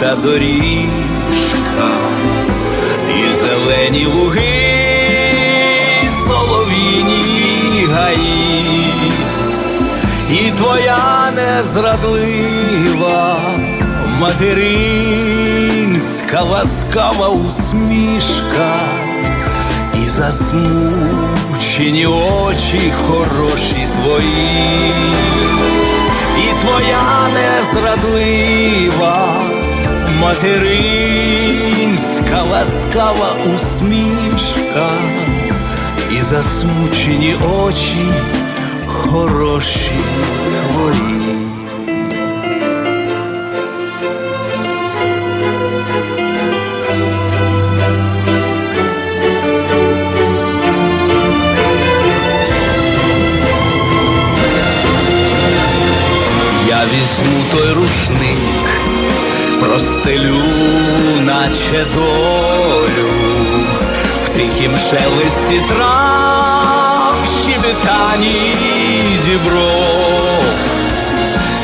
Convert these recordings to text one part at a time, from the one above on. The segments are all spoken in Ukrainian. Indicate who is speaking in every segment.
Speaker 1: росяниста доріжка і зелені луги, і солов'їні гаї, і твоя незрадлива материнська ласкава усмішка, і засмучені очі хороші твої, твоя незрадлива материнська ласкава усмішка, і засмучені очі хороші твої. Я візьму той рушник, простелю, наче долю, в тихім шелесті трав, щебетані дібров,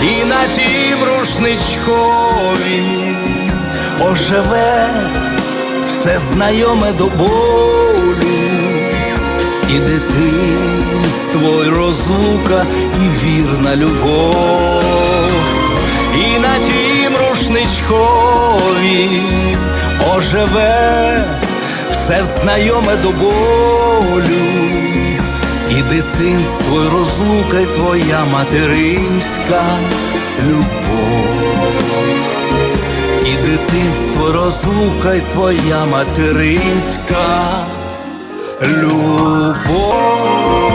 Speaker 1: і на тім рушничкові оживе все знайоме до болю. І дитинство, і розлука, і вірна любов, і на тім оживе все знайоме до болю, і дитинство, і розлука, і твоя материнська любов. І дитинство, розлука, і твоя материнська любов.